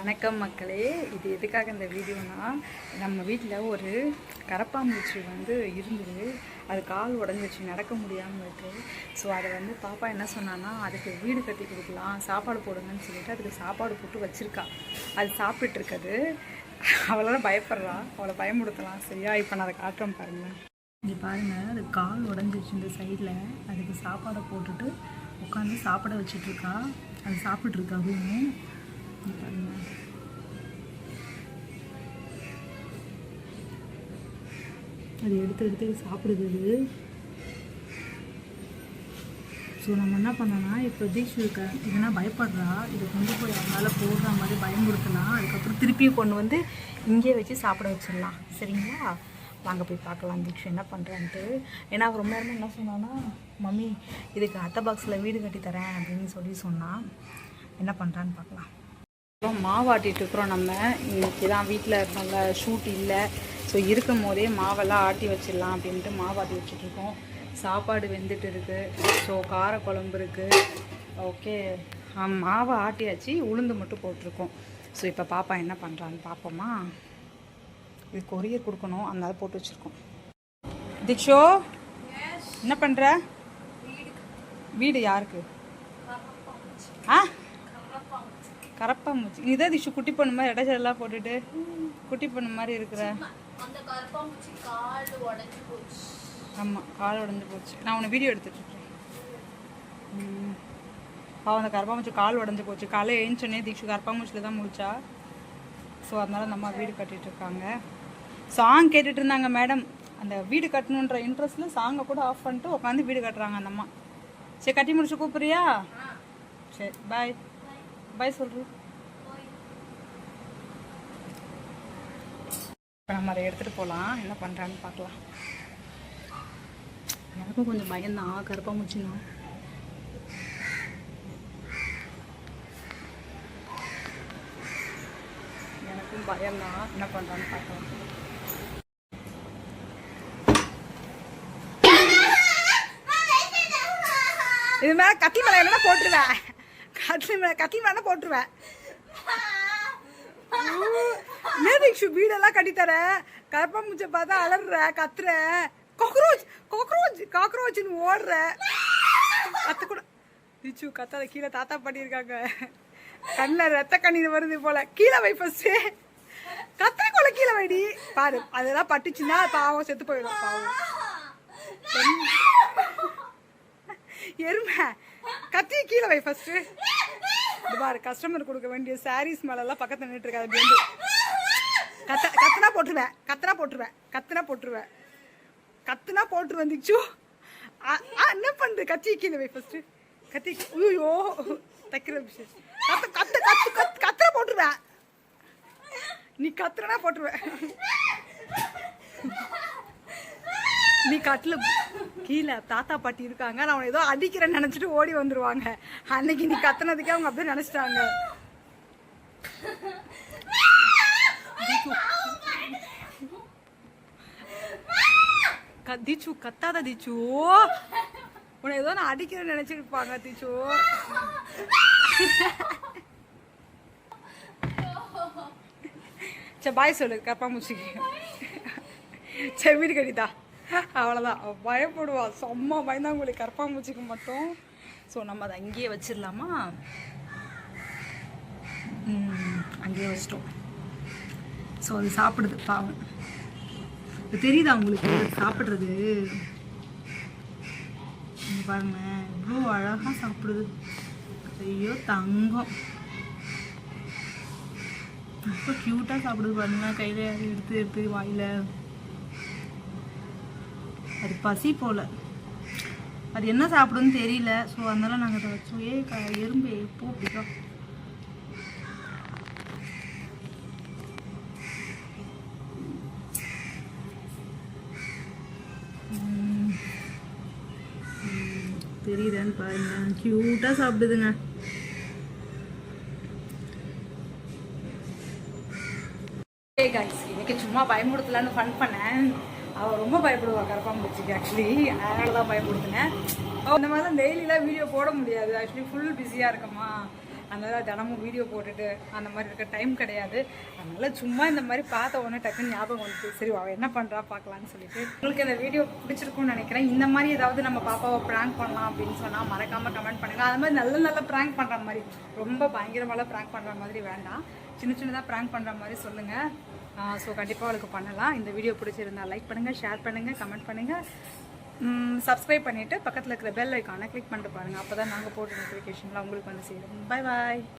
வணக்கம் மக்களே. இது எதுக்காக இந்த வீடியோனா நம்ம வீட்டில் ஒரு கரப்பாம்பூச்சி வந்து இருந்தது. அது கால் உடஞ்சிச்சு நடக்க முடியாமல் இருக்கு. ஸோ அதை வந்து பாப்பா என்ன சொன்னான்னா அதுக்கு வீடு கட்டி கொடுக்கலாம் சாப்பாடு போடுங்கன்னு சொல்லிட்டு அதுக்கு சாப்பாடு போட்டு வச்சுருக்கா. அது சாப்பிட்டுட்டு இருக்குது அவளால பயப்படுறா. அவளை பயமுடுத்தலாம் சரியா? இப்போ நான் அதை காட்டுறேன் பாருங்கள் இங்கே பாருங்கள் அது கால் உடஞ்சிச்சு இந்த சைடில் அதுக்கு சாப்பாடை போட்டுட்டு உட்காந்து சாப்பிட வச்சிட்ருக்கா அது சாப்பிட்ருக்கா அதுவும். அது எடுத்து எடுத்து சாப்பிடுது ஸோ நம்ம என்ன பண்ணோம்னா இப்போ தீக்ஷு இருக்க இதுனா பயப்படுறா இதை கொண்டு போய் அவனால் போடுற மாதிரி பயன்படுத்தலாம் அதுக்கப்புறம் திருப்பியும் கொண்டு வந்து இங்கே வச்சு சாப்பிட வச்சிடலாம். சரிங்களா? வாங்க போய் பார்க்கலாம். தீக்ஷு என்ன பண்ணுறான்ட்டு ஏன்னா அவள் ரொம்ப நேரமாக என்ன சொன்னான்னா மம்மி இதுக்கு அத்தை பாக்ஸில் வீடு கட்டி தரேன் அப்படின்னு சொல்லி சொன்னான். என்ன பண்ணுறான்னு பார்க்கலாம். அப்புறம் மாவாட்டிட்டு இருக்கிறோம் நம்ம. இன்னைக்கு தான் வீட்டில் நல்ல ஷூட் இல்லை. ஸோ இருக்கும் போதே மாவெல்லாம் ஆட்டி வச்சிடலாம் அப்படின்ட்டு மாவாட்டி வச்சுட்ருக்கோம் சாப்பாடு வெந்துட்டு இருக்கு. ஸோ கார குழம்பு இருக்குது ஓகே மாவை ஆட்டியாச்சு. உளுந்து மட்டும் போட்டிருக்கோம். ஸோ இப்போ பாப்பா என்ன பண்ணுறான்னு பார்ப்போமா இது கொரியர் கொடுக்கணும். அதனால போட்டு வச்சுருக்கோம். திக்ஷோ என்ன பண்ணுற வீடு. யாருக்கு? ஆ? கரப்பாம்பூச்சி இதான் திஷு குட்டி பொண்ணு மாதிரி இடைச்செல்லாம் போட்டுட்டு குட்டி பொண்ணு மாதிரி இருக்கிற கால் ஆமாம் கால் உடஞ்சி போச்சு. நான் உன்னை வீடியோ எடுத்துட்ருக்கேன் பாவம் அந்த கரப்பாம்பூச்சி கால் உடஞ்சி போச்சு. காலையில் எழுந்தோடனே தீக்ஷு கரப்பாம்பூச்சியில் தான் முடிச்சா ஸோ அதனால அந்த அம்மா வீடு கட்டிட்டு இருக்காங்க சாங் கேட்டுட்டு இருந்தாங்க மேடம் அந்த வீடு கட்டணுன்ற இன்ட்ரெஸ்ட்டில் சாங்கை கூட ஆஃப் பண்ணிட்டு உட்காந்து வீடு கட்டுறாங்க அந்த அம்மா. சரி கட்டி முடிச்சு கூப்பிட்றியா? சரி பாய் பாய் சொல்கிறேன் இப்போ நம்ம அதை எடுத்துகிட்டு போகலாம் என்ன பண்ணுறான்னு பார்க்கலாம். எனக்கும் கொஞ்சம் பயந்தான் கருப்பாக கருப்பாம்பூச்சின்னா எனக்கும் பயம்தான். என்ன பண்ணுறான்னு பார்க்கலாம். இது மேலே கத்தி மேலே என்ன போட்டுருவேன் கத்தி மேலே கத்தி மேலே போட்டுருவேன். மேதிக்ஷு வீடெல்லாம் கட்டித்தர? கரப்பாம்பூச்சை பார்த்தா அலறுற கத்துற. காக்ரோச் காக்ரோச் காக்ரோச்னு ஓடுற. கத்த கூட திச்சு கத்தாத கீழே தாத்தா பண்ணியிருக்காங்க கண்ணில் ரத்த கண்ணீர் வருது போல. கீழே வை ஃபஸ்ட்டு கத்திர கொள்ள கீழே வைடி. பாரு அதெல்லாம் பட்டுச்சுன்னா பாவம் செத்து போயிடும் பாவம். எருமை. கத்தி கீழே வை ஃபஸ்ட்டு பாரு கஸ்டமர் கொடுக்க வேண்டிய சாரீஸ் மேலெல்லாம் பக்கத்தில் நின்றுட்டு இருக்காது அப்படி வந்து. கத்த கத்தனா போட்டுருவேன் கத்தனா போட்டுருவேன் கத்தனா போட்டுருவேன். கத்தனா போட்டு வந்துச்சு ஆ என்ன பண்ணுது கத்தி கீழே போய் ஃபஸ்ட்டு கத்தி ஐயோ தைக்கிற விஷயம். கத்து கத்து கத்து கத்து கத்தனை போட்டுருவேன். நீ கத்துறனா போட்டுருவேன். நீ கட்டில். கீழே தாத்தா பாட்டி இருக்காங்க. நான் அவனை ஏதோ அடிக்கிறேன்னு நினச்சிட்டு ஓடி வந்துடுவாங்க அன்னைக்கு நீ கத்துனதுக்கே அவங்க அப்படியே நினச்சிட்டாங்க. தீச்சு. கத்தாத தீச்சு. உன்னை ஏதோ நான் அடிக்கிறேன்னு நினச்சிருப்பாங்க தீச்சு. சரி பாய் சொல்லு. கப்பாம்பூச்சிக்கு சரி வீடு கட்டிதா அவ்வளோதான் பயப்படுவாள் செம்ம பயந்தாங்குழி கரப்பாம்பூச்சிக்கு மட்டும். ஸோ நம்ம அதை அங்கேயே வச்சிடலாமா? அங்கேயே வச்சிட்டோம். ஸோ அது சாப்பிடுது பாவம். இது தெரியுதா உங்களுக்கு? சாப்பிட்றது? இங்க பாருங்க. இவ்வளோ அழகாக சாப்பிடுது. ஐயோ தங்கம். ரொம்ப க்யூட்டாக சாப்பிடுது பாருங்க. கையில் எடுத்து எடுத்து வாயில். அது பசி போல. அது என்ன சாப்பிடுன்னு தெரியல. ஸோ அதனால நாங்கள் அதை வச்சோம் ஏ க எறும்பு போ அப்படிக்கா உம். உம், தெரியுதான்னு பாருங்க. க்யூட்டாக சாப்பிடுதுங்க. இன்னைக்கு சும்மா பயமுடுத்தலான்னு ஃபன் பண்ணேன். அவள் ரொம்ப பயப்படுவா கரப்பாம்பூச்சிக்கு ஆக்சுவலி அதனால தான் பயப்படுத்தினேன் இந்த மாதிரிலாம் டெய்லிலாம் வீடியோ போட முடியாது. ஆக்சுவலி ஃபுல் பிஸியாக இருக்கம்மா. அதனால் தினமும் வீடியோ போட்டுட்டு அந்த மாதிரி இருக்க டைம் கிடையாது. அதனால் சும்மா இந்த மாதிரி பார்த்த உடனே டக்குன்னு ஞாபகம் வந்துச்சு. சரி அவள் என்ன பண்ணுறா பார்க்கலான்னு சொல்லிட்டு. உங்களுக்கு இந்த வீடியோ பிடிச்சிருக்கும்னு நினைக்கிறேன். இந்த மாதிரி ஏதாவது நம்ம பாப்பாவை ப்ராங்க் பண்ணலாம் அப்படின்னு சொன்னால் மறக்காமல் கமெண்ட் பண்ணுங்கள் அது மாதிரி நல்ல நல்ல ப்ராங்க் பண்ணுற மாதிரி ரொம்ப பயங்கரமாக ப்ராங்க் பண்ணுற மாதிரி வேண்டாம். சின்ன சின்னதாக ப்ராங்க் பண்ணுற மாதிரி சொல்லுங்கள் ஸோ கண்டிப்பாக அவளுக்கு பண்ணலாம். இந்த வீடியோ பிடிச்சிருந்தா லைக் பண்ணுங்கள் ஷேர் பண்ணுங்கள் கமெண்ட் பண்ணுங்கள் சப்ஸ்கிரைப் பண்ணிவிட்டு பக்கத்தில் இருக்கிற பெல் ஐக்கானை கிளிக் பண்ணிட்டு பாருங்கள் அப்போ தான் நாங்கள் போட்டு நோட்டிஃபிகேஷன்லாம் உங்களுக்கு வந்து சேரும். Bye bye